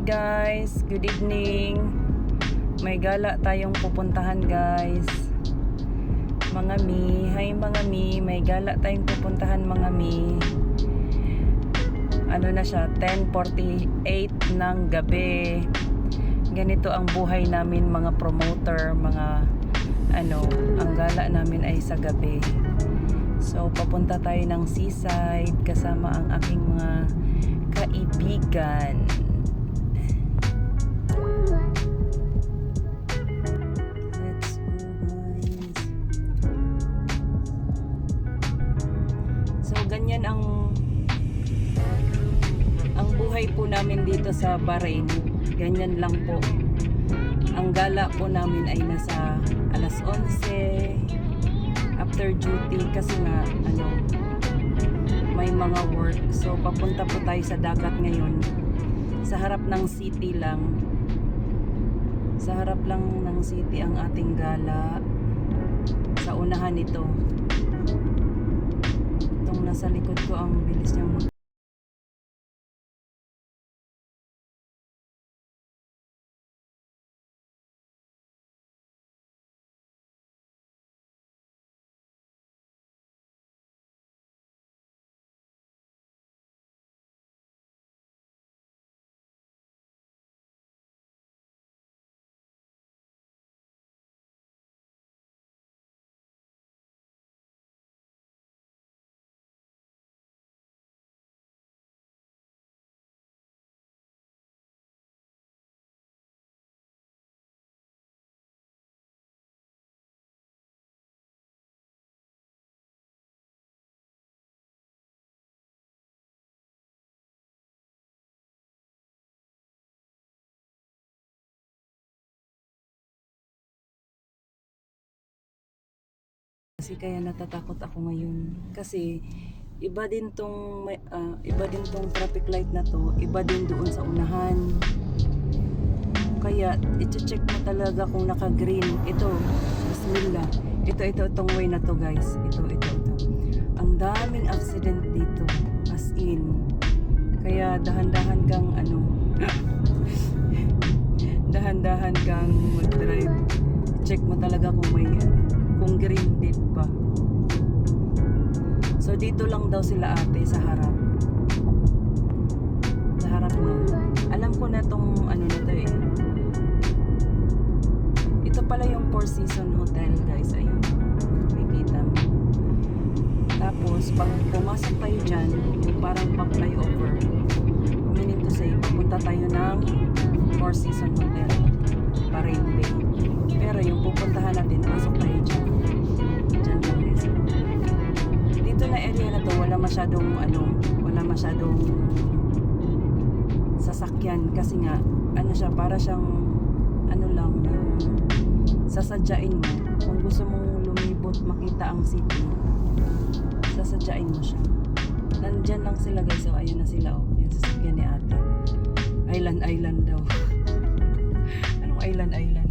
Guys, good evening. May gala tayong pupuntahan guys. Mga mi, hi mga mi, may gala tayong pupuntahan mga mi. Ano na siya, 10.48 ng gabi. Ganito ang buhay namin mga promoter, mga ano, ang gala namin ay sa gabi. So, papunta tayo ng seaside kasama ang aking mga kaibigan. Namin dito sa Bahrain. Ganyan lang po. Ang gala po namin ay nasa alas 11 after duty kasi nga ano may mga work. So papunta po tayo sa dagat ngayon. Sa harap ng city lang. Sa harap lang ng city ang ating gala. Sa unahan nito. Itong nasa likod ko ang bilis niyang mag Kasi kaya natatakot ako ngayon. Kasi iba din tong ah, iba din tong traffic light na to, iba din doon sa unahan. Kaya i-check mo talaga kung naka-green. Ito, bismillah. Ito, ito, itong way na to guys. Ito, ito, ito. Ang daming accident dito. As in. Kaya dahan-dahan kang ano, dahan-dahan kang mag-drive. Check mo talaga kung may kung green din pa. So dito lang daw sila ate sa harap. Sa harap mo. Alam ko na tong ano na to eh. Ito pala yung Four Season Hotel guys. Ayun. Makikita mo. Tapos pag pumasok tayo dyan, yung parang pang flyover. Meaning to say, papunta tayo ng Four Season Hotel. Parain Bay. Pero yung pupuntahan natin, pasok tayo to, wala masyadong ano, wala masyadong sasakyan. Kasi nga ano siya para siyang ano lang sasadyain mo. Kung gusto mong lumibot makita ang city sasadyain mo siya. Nandyan lang sila guys. So ayun na sila oh. Yung sasakyan ni ate. Island island daw. Anong island island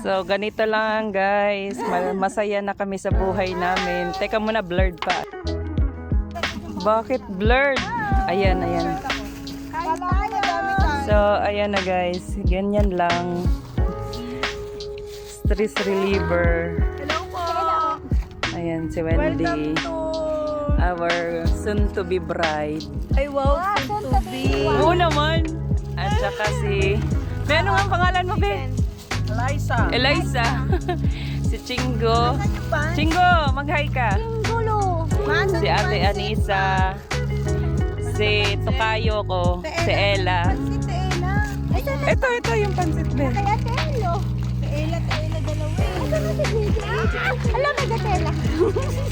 So, ganito lang guys. Ma- Masaya na kami sa buhay namin. Teka muna, blurred pa. Bakit blurred? Ayan, ayan. So, ayan na guys. Ganyan lang. Stress reliever. Hello po! Ayan, si Wendy. to... Our soon-to-be bride. Ay, wow, soon to be. Oo naman. At saka si... May ano ang pangalan mo, Be? Eliza. Eliza. si Chingo. Chingo, mag-hi ka. Gulo. Si Ate Anisa. Si Tokayo ko, si Ella. Ito, ito yung pansit be. Kaya Telo. Teela, Teela, dalawa eh. Asan na si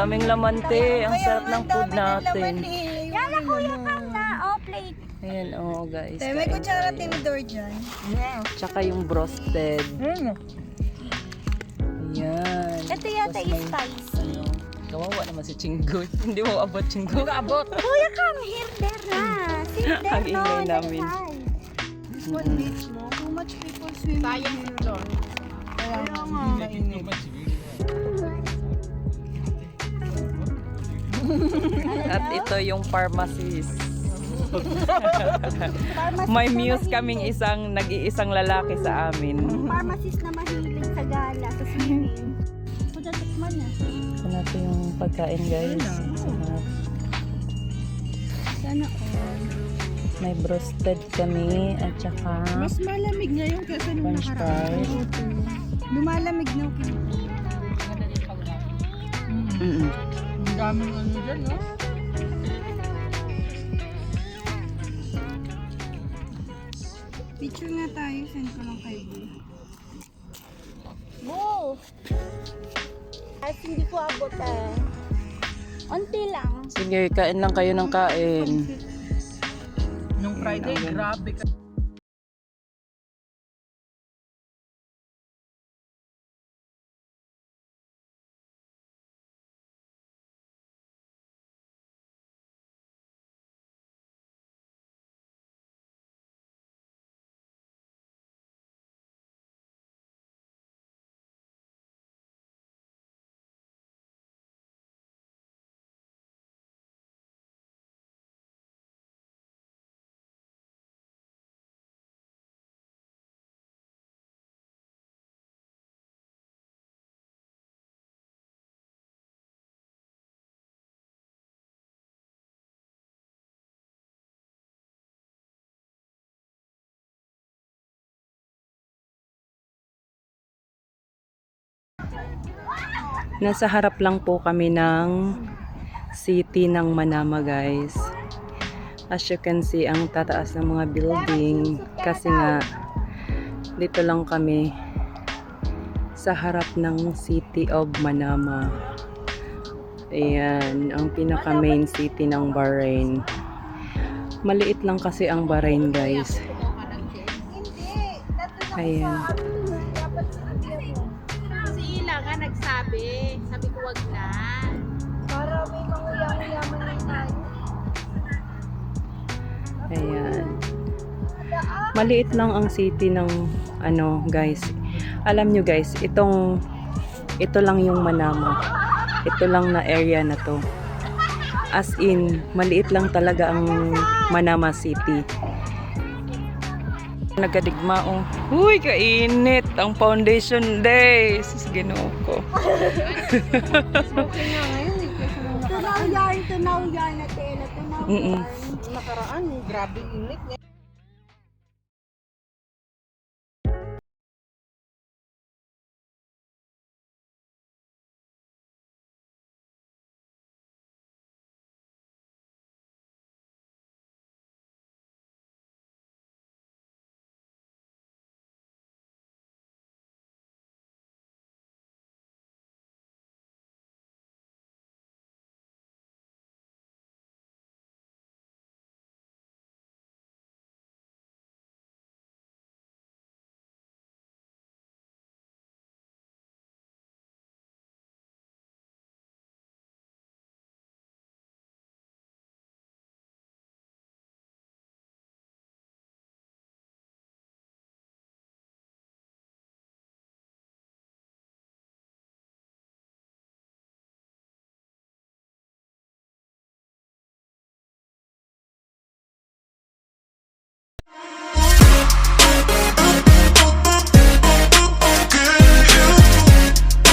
daming laman te. Ang sarap ng food natin. Yala, kuya kang na. Oh, plate. Ayan, oo guys. Te, may kutsara tayo. tinidor dyan. Tsaka yung broasted. Ayan. Ito yata Tapos yung spice. Ano, kawawa naman si Chinggoy. Hindi mo abot Chinggoy. abot. Kuya kang hirder na. Hirder Ang no. ingay namin. This one needs mo. Too much people swimming Sayang here. doon. Kaya nga. At ito yung pharmacist. May muse kaming isang, nag-iisang lalaki sa amin. Pharmacist na mahilig sa gala, sa swimming. Puta, tikman na. Ito natin yung pagkain guys. Sarap. Sana all. May broasted kami at saka Mas malamig ngayon kaysa nung french nakaraan. fries. Lumalamig na ako. Mm-mm. Daming ano dyan, no? Picture nga tayo. Send ko lang kay Bu. Bu! As hindi ko abot eh. Unti lang. Sige, kain lang kayo ng kain. Nung Friday, grabe ka. Nasa harap lang po kami ng city ng Manama guys. As you can see, ang tataas ng mga building kasi nga dito lang kami sa harap ng city of Manama. Ayan, ang pinaka main city ng Bahrain. Maliit lang kasi ang Bahrain guys. Ayan. Nga nagsabi. Sabi ko wag na. Para may manguyaman lang tayo. Ayan. Maliit lang ang city ng ano guys. Alam nyo guys, itong ito lang yung Manama. Ito lang na area na to. As in, maliit lang talaga ang Manama City. Nagadigma oh. Uy, kainit ang foundation day. Sus, ginoo ko. Tunaw yarn, tunaw yarn na tela, tunaw Mm-mm. yarn. Nakaraan, grabe init.